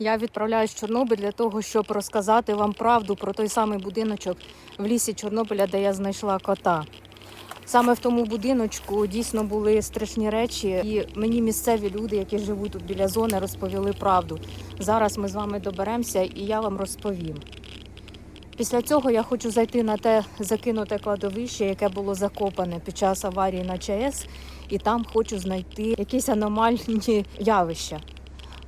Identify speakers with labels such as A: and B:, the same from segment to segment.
A: Я відправляюсь в Чорнобиль для того, щоб розказати вам правду про той самий будиночок в лісі Чорнобиля, де я знайшла кота. Саме в тому будиночку дійсно були страшні речі, і мені місцеві люди, які живуть тут біля зони, розповіли правду. Зараз ми з вами доберемося, і я вам розповім. Після цього я хочу зайти на те закинуте кладовище, яке було закопане під час аварії на ЧАЕС, і там хочу знайти якісь аномальні явища.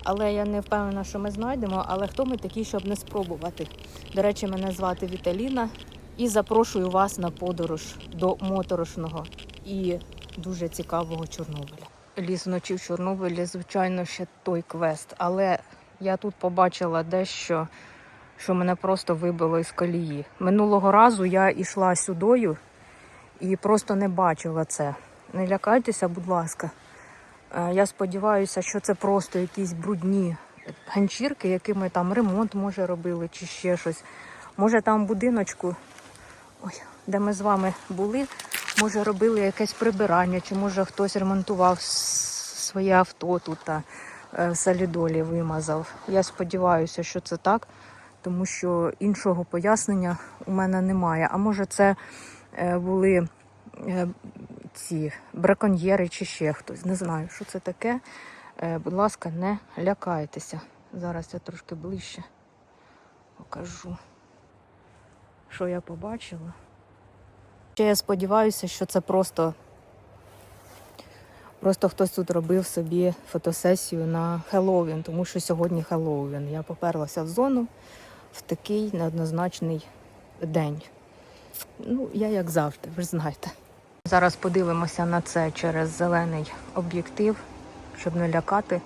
A: Але я не впевнена, що ми знайдемо. Але хто ми такі, щоб не спробувати? До речі, мене звати Віталіна і запрошую вас на подорож до моторошного і дуже цікавого Чорнобиля. Ліс вночі в Чорнобилі, звичайно, ще той квест, але я тут побачила дещо, що мене просто вибило із колії. Минулого разу я йшла сюдою і просто не бачила це. Не лякайтеся, будь ласка. Е, Я сподіваюся, що це просто якісь брудні ганчірки, якими там ремонт може робили чи ще щось. Може там будиночку, ой, де ми з вами були, може робили якесь прибирання, чи може хтось ремонтував своє авто тут та е, солідолі вимазав. Я сподіваюся, що це так, тому що іншого пояснення у мене немає. А може це е, були ці браконьєри чи ще хтось. Не знаю, що це таке. Е, Будь ласка, не лякайтеся. Зараз я трошки ближче покажу, що я побачила. Ще я сподіваюся, що це просто, просто хтось тут робив собі фотосесію на Хеллоуін, тому що сьогодні Хеллоуін. Я поперлася в зону в такий неоднозначний день. Ну, я як завжди, ви ж знаєте. Зараз подивимося на це через зелений об'єктив, щоб не лякати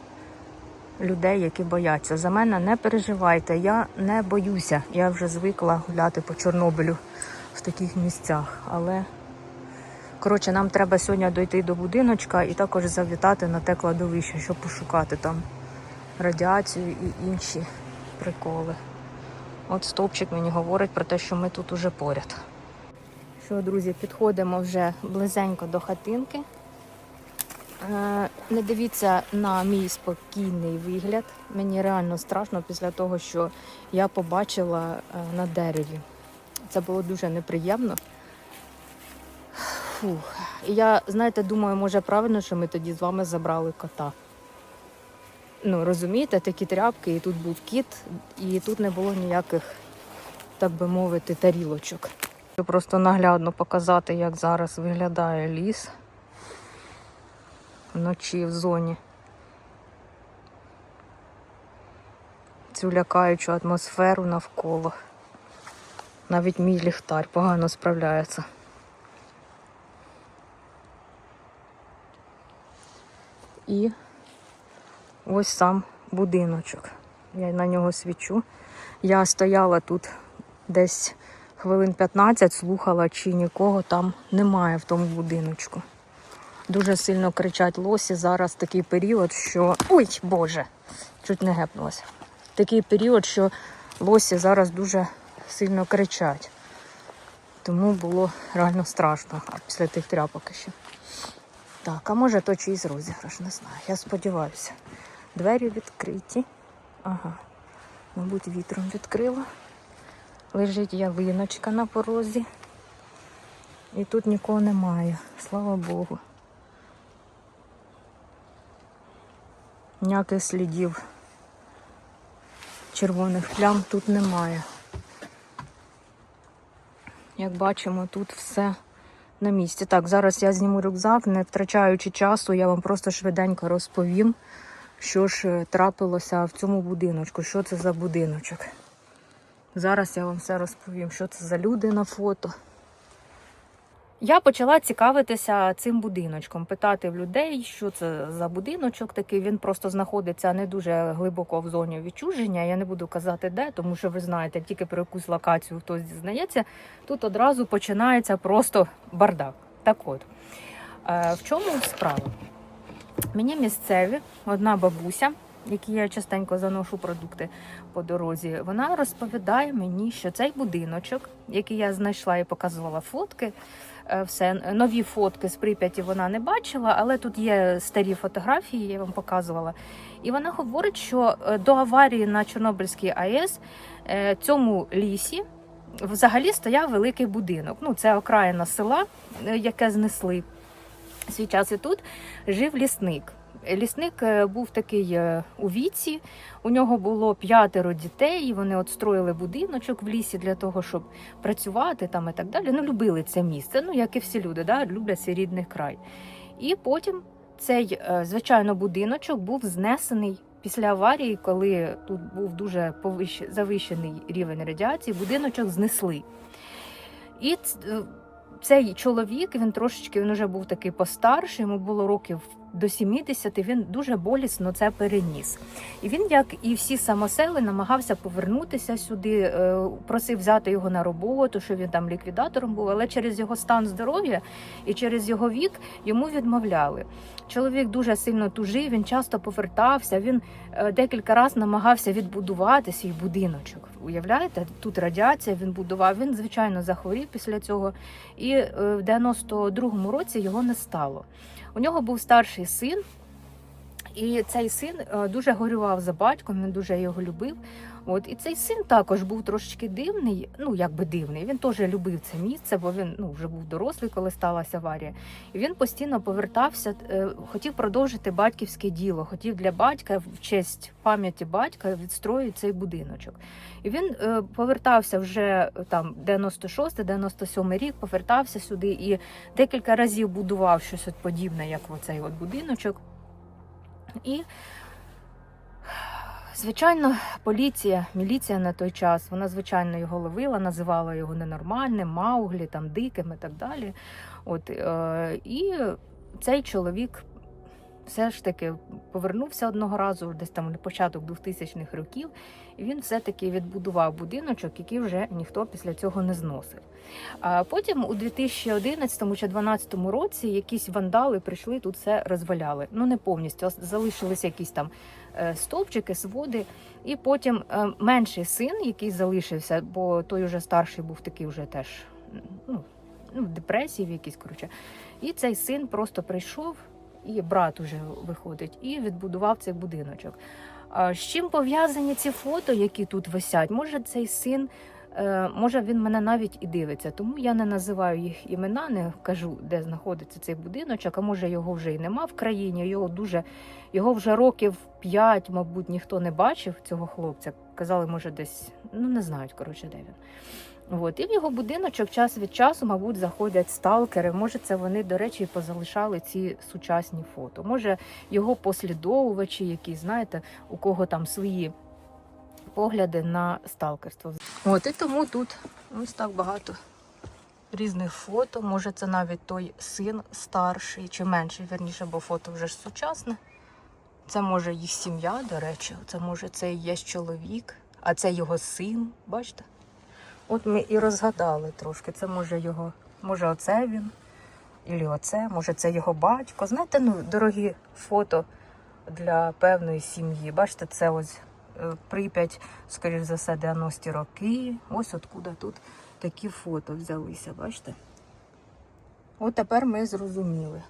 A: людей, які бояться. За мене не переживайте, я не боюся. Я вже звикла гуляти по Чорнобилю в таких місцях. Але коротше, нам треба сьогодні дойти до будиночка і також завітати на те кладовище, щоб пошукати там радіацію і інші приколи. От стовпчик мені говорить про те, що ми тут уже поряд. Що, друзі, підходимо вже близенько до хатинки. Е, Не дивіться на мій спокійний вигляд. Мені реально страшно після того, що я побачила е, на дереві. Це було дуже неприємно. Фух. Я, знаєте, думаю, може правильно, що ми тоді з вами забрали кота. Ну, розумієте, такі тряпки, і тут був кіт, і тут не було ніяких, так би мовити, тарілочок. Хочу просто наглядно показати, як зараз виглядає ліс вночі в зоні. Цю лякаючу атмосферу навколо. Навіть мій ліхтар погано справляється. І ось сам будиночок. Я на нього свічу. Я стояла тут десь хвилин 15 слухала, чи нікого там немає в тому будиночку. Дуже сильно кричать лосі. Зараз такий період, що. Ой, Боже! Чуть не гепнулася. Такий період, що лосі зараз дуже сильно кричать. Тому було реально страшно після тих тряпок ще. Так, а може то чийсь розіграш, не знаю. Я сподіваюся. Двері відкриті. Ага. Мабуть, вітром відкрила. Лежить ялиночка на порозі. І тут нікого немає, слава Богу. Ніяких слідів червоних плям тут немає. Як бачимо, тут все на місці. Так, зараз я зніму рюкзак, не втрачаючи часу, я вам просто швиденько розповім, що ж трапилося в цьому будиночку, що це за будиночок. Зараз я вам все розповім, що це за люди на фото. Я почала цікавитися цим будиночком, питати в людей, що це за будиночок такий. Він просто знаходиться не дуже глибоко в зоні відчуження. Я не буду казати де, тому що ви знаєте, тільки про якусь локацію хтось дізнається. Тут одразу починається просто бардак. Так от, е, в чому справа? Мені місцеві, одна бабуся, якій я частенько заношу продукти по дорозі, вона розповідає мені, що цей будиночок, який я знайшла і показувала фотки, е, все. Нові фотки з Прип'яті вона не бачила, але тут є старі фотографії, я вам показувала. І вона говорить, що е, до аварії на Чорнобильській АЕС е, цьому лісі взагалі стояв великий будинок. Ну, це окраїна села, яке знесли. Свій час і тут жив лісник. Лісник е, був такий е, у віці, у нього було п'ятеро дітей, і вони от строїли будиночок в лісі для того, щоб працювати там і так далі. Ну, любили це місце, ну як і всі люди, да, люблять свій рідний край. І потім цей, е, звичайно, будиночок був знесений після аварії, коли тут був дуже повищ... завищений рівень радіації, будиночок знесли. І цей чоловік, він трошечки він вже був такий постарший, йому було років до 70, він дуже болісно це переніс. І він, як і всі самосели, намагався повернутися сюди, е, просив взяти його на роботу, що він там ліквідатором був, але через його стан здоров'я і через його вік йому відмовляли. Чоловік дуже сильно тужив, він часто повертався. Він е, декілька разів намагався відбудувати свій будиночок. Уявляєте, тут радіація він будував. Він звичайно захворів після цього, і е, в 92-му році його не стало. У нього був старший син, і цей син е, дуже горював за батьком, він дуже його любив. От і цей син також був трошечки дивний, ну якби дивний. Він теж любив це місце, бо він ну вже був дорослий, коли сталася аварія. І він постійно повертався, е, хотів продовжити батьківське діло, хотів для батька в честь пам'яті батька відстроїти цей будиночок. І він е, повертався вже е, там 96-97 рік, повертався сюди і декілька разів будував щось от подібне, як оцей от будиночок. І Звичайно, поліція, міліція на той час, вона звичайно його ловила, називала його ненормальним, мауглі, там диким і так далі. От, е, і цей чоловік все ж таки повернувся одного разу, десь там на початок 2000-х років, і він все-таки відбудував будиночок, який вже ніхто після цього не зносив. А потім у 2011 чи 2012 році якісь вандали прийшли, тут все розваляли. Ну не повністю, а залишилися якісь там е, стовпчики, своди. І потім е, менший син, який залишився, бо той уже старший був такий вже теж ну, ну, в депресії в якійсь, коротше. І цей син просто прийшов, і брат уже виходить, і відбудував цей будиночок. З чим пов'язані ці фото, які тут висять? Може, цей син, е, може він мене навіть і дивиться, тому я не називаю їх імена, не кажу, де знаходиться цей будиночок, а може його вже і нема в країні. Його дуже його вже років п'ять, мабуть, ніхто не бачив цього хлопця. Казали, може, десь ну не знають, коротше, де він. От. І в його будиночок час від часу, мабуть, заходять сталкери. Може, це вони, до речі, позалишали ці сучасні фото. Може, його послідовувачі, які, знаєте, у кого там свої погляди на сталкерство. От і тому тут ось так багато різних фото. Може, це навіть той син старший чи менший, верніше, бо фото вже ж сучасне. Це може їх сім'я, до речі, це може це і є чоловік, а це його син. Бачите? От ми і розгадали трошки. Це може його, може, оце він, і оце, може, це його батько. Знаєте, ну, дорогі фото для певної сім'ї. Бачите, це ось е, Прип'ять, скоріш за все, 90-ті роки. Ось откуда тут такі фото взялися, бачите? От тепер ми зрозуміли,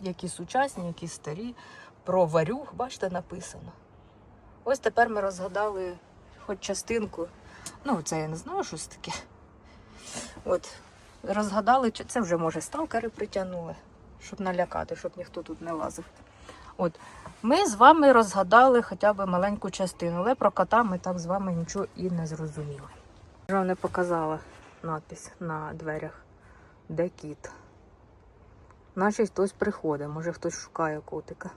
A: які сучасні, які старі. Про варюг, бачите, написано. Ось тепер ми розгадали хоч частинку. Ну, це я не знаю, що це таке. От, розгадали, це вже, може, сталкери притягнули, щоб налякати, щоб ніхто тут не лазив. От, ми з вами розгадали хоча б маленьку частину, але про кота ми так з вами нічого і не зрозуміли. Вам не показала надпись на дверях, де кіт. Наче хтось приходить, може хтось шукає котика.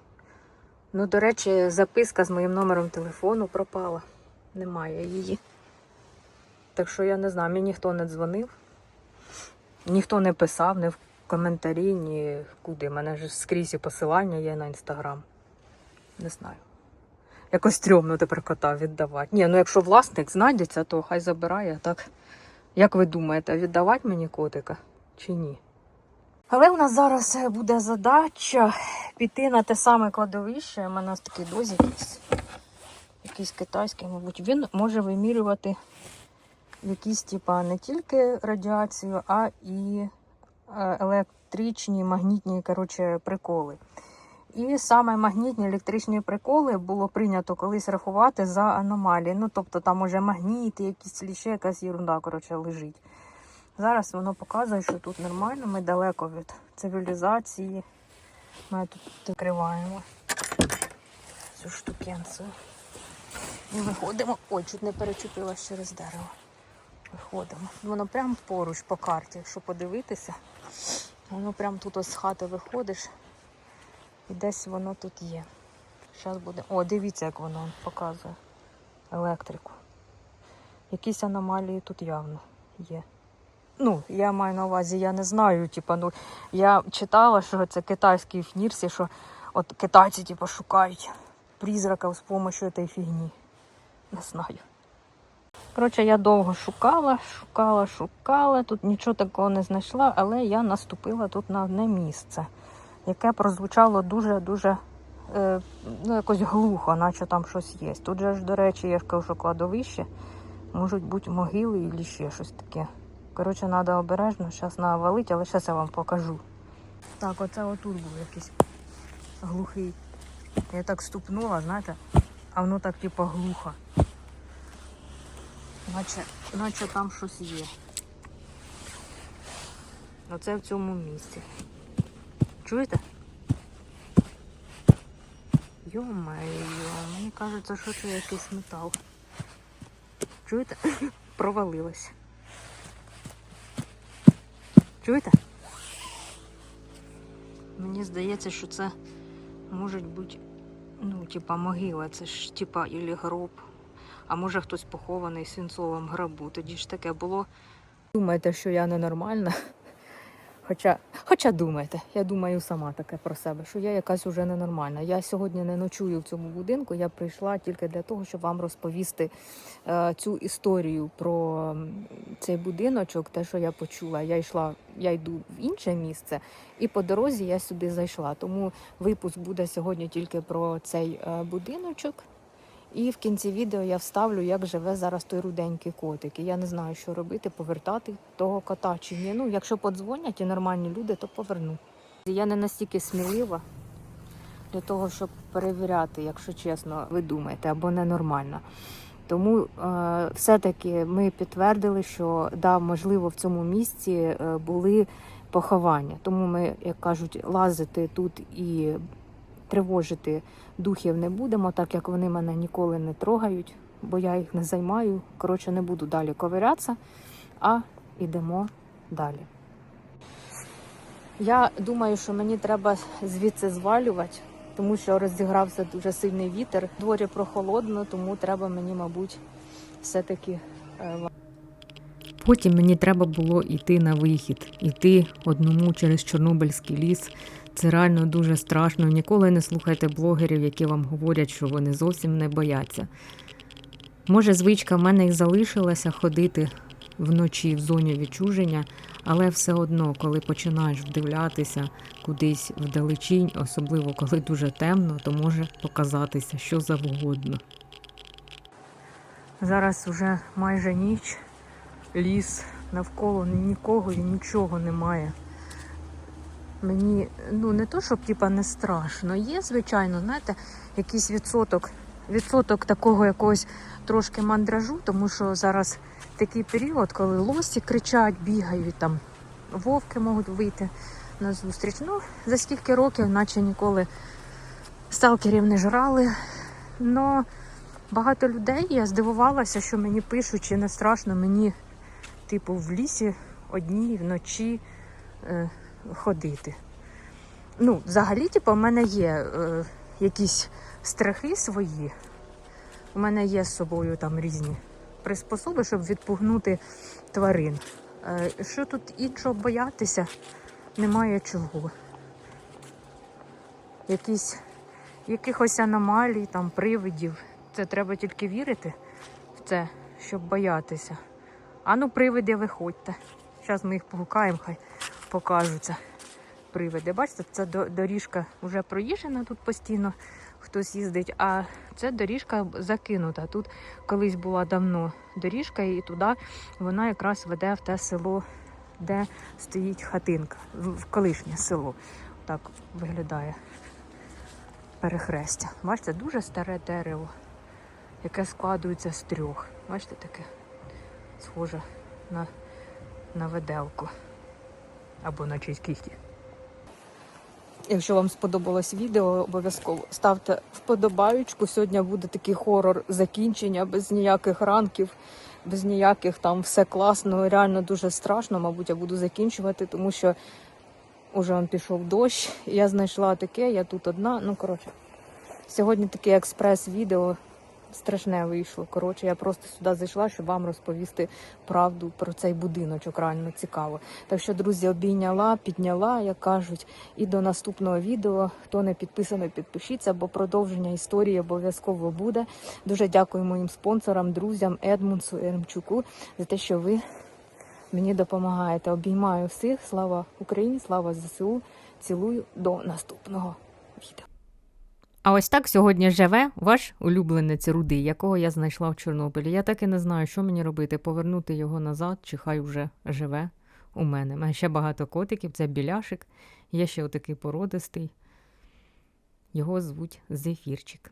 A: Ну, до речі, записка з моїм номером телефону пропала. Немає її. Так що я не знаю, мені ніхто не дзвонив, ніхто не писав, ні в коментарі, ні куди. У мене ж скрізь посилання є на інстаграм. Не знаю. Якось стрьомно тепер кота віддавати. Ні, ну якщо власник знайдеться, то хай забирає. Так, як ви думаєте, віддавати мені котика чи ні? Але у нас зараз е, буде задача піти на те саме кладовище. У мене такий дозі якийсь, якийсь китайський, мабуть. Він може вимірювати якісь, типа, не тільки радіацію, а і е, електричні магнітні коротше, приколи. І саме магнітні електричні приколи було прийнято колись рахувати за аномалії. Ну, тобто там уже магніти, якісь ще якась ерунда, коротше, лежить. Зараз воно показує, що тут нормально, ми далеко від цивілізації. Ми тут відкриваємо цю штукенцію. І виходимо. Ой, чуть не перечепилась через дерево. Виходимо. Воно прямо поруч по карті, якщо подивитися. Воно прямо тут ось з хати виходиш. І десь воно тут є. Зараз буде. О, дивіться, як воно показує електрику. Якісь аномалії тут явно є. Ну, я маю на увазі, я не знаю, типа, ну я читала, що це китайські фнірсі, що от китайці, типа, шукають призрака з допомогою цієї фігні. Не знаю. Коротше, я довго шукала, шукала, шукала. Тут нічого такого не знайшла, але я наступила тут на одне місце, яке прозвучало дуже-дуже е, ну, якось глухо, наче там щось є. Тут же ж, до речі, я ж кажу, кладовище, можуть бути могили і ще щось таке. Коротше, треба обережно, зараз навалити, але зараз я вам покажу. Так, оце отут був якийсь глухий. Я так ступнула, знаєте, а воно так типу глухо. Наче, наче там щось є. Оце в цьому місці. Чуєте? Йо-моє, мені кажеться, що це якийсь метал. Чуєте? Провалилось. Чуєте? Мені здається, що це може бути, ну, типа могила, це ж типа ілі гроб. А може хтось похований в свинцовому гробу. Тоді ж таке було. Думаєте, що я ненормальна? Хоча, хоча думаєте, я думаю сама таке про себе, що я якась уже ненормальна. Я сьогодні не ночую в цьому будинку. Я прийшла тільки для того, щоб вам розповісти е, цю історію про цей будиночок, те, що я почула. Я йшла, я йду в інше місце, і по дорозі я сюди зайшла. Тому випуск буде сьогодні тільки про цей е, будиночок. І в кінці відео я вставлю, як живе зараз той руденький котик. І я не знаю, що робити, повертати того кота чи ні. Ну, якщо подзвонять і нормальні люди, то поверну. Я не настільки смілива для того, щоб перевіряти, якщо чесно, ви думаєте, або ненормально. Тому е, все-таки ми підтвердили, що да, можливо, в цьому місці е, були поховання. Тому ми, як кажуть, лазити тут і тривожити духів не будемо, так як вони мене ніколи не трогають, бо я їх не займаю. Коротше, не буду далі ковирятися, а йдемо далі. Я думаю, що мені треба звідси звалювати, тому що розігрався дуже сильний вітер. Дворі прохолодно, тому треба мені, мабуть, все-таки. е, Потім мені треба було йти на вихід, йти одному через Чорнобильський ліс. Це реально дуже страшно. Ніколи не слухайте блогерів, які вам говорять, що вони зовсім не бояться. Може, звичка в мене і залишилася ходити вночі в зоні відчуження, але все одно, коли починаєш вдивлятися кудись вдалечінь, особливо коли дуже темно, то може показатися що завгодно. Зараз уже майже ніч, ліс, навколо нікого і нічого немає. Мені ну не то, щоб типа не страшно. Є, звичайно, знаєте, якийсь відсоток, відсоток такого якогось трошки мандражу, тому що зараз такий період, коли лосі кричать, бігають там, вовки можуть вийти на зустріч. Ну, за скільки років, наче ніколи сталкерів не жрали. Но багато людей я здивувалася, що мені пишуть, чи не страшно мені, типу, в лісі одній вночі. Е, ходити. Ну, взагалі, типу, в мене є е, якісь страхи свої. У мене є з собою там різні приспособи, щоб відпугнути тварин. Е, що тут іншого боятися, немає чого. Якісь, якихось аномалій, там, привидів. Це треба тільки вірити в це, щоб боятися. А ну, привиди, виходьте. Зараз ми їх погукаємо, хай покажуться привиди. Бачите, це доріжка вже проїжджена тут постійно, хтось їздить, а це доріжка закинута. Тут колись була давно доріжка, і туди вона якраз веде в те село де стоїть хатинка, в колишнє село. Так виглядає перехрестя. Бачите, дуже старе дерево, яке складується з трьох. Бачите, таке схоже на, на веделку або на чийсь кіхті. Якщо вам сподобалось відео, обов'язково ставте вподобаючку. Сьогодні буде такий хорор закінчення без ніяких ранків, без ніяких там все класно. Реально дуже страшно. Мабуть, я буду закінчувати, тому що уже он пішов дощ. Я знайшла таке, я тут одна. Ну, коротше, сьогодні таке експрес-відео. Страшне вийшло. Коротше, я просто сюди зайшла, щоб вам розповісти правду про цей будиночок. Реально цікаво. Так що, друзі, обійняла, підняла, як кажуть. І до наступного відео. Хто не підписаний, підпишіться, бо продовження історії обов'язково буде. Дуже дякую моїм спонсорам, друзям Едмунсу Еремчуку за те, що ви мені допомагаєте. Обіймаю всіх. Слава Україні, слава ЗСУ. Цілую до наступного відео. А ось так сьогодні живе ваш улюбленець Рудий, якого я знайшла в Чорнобилі. Я так і не знаю, що мені робити: повернути його назад, чи хай вже живе у мене. У мене ще багато котиків, це біляшик. Є ще отакий породистий. Його звуть Зефірчик.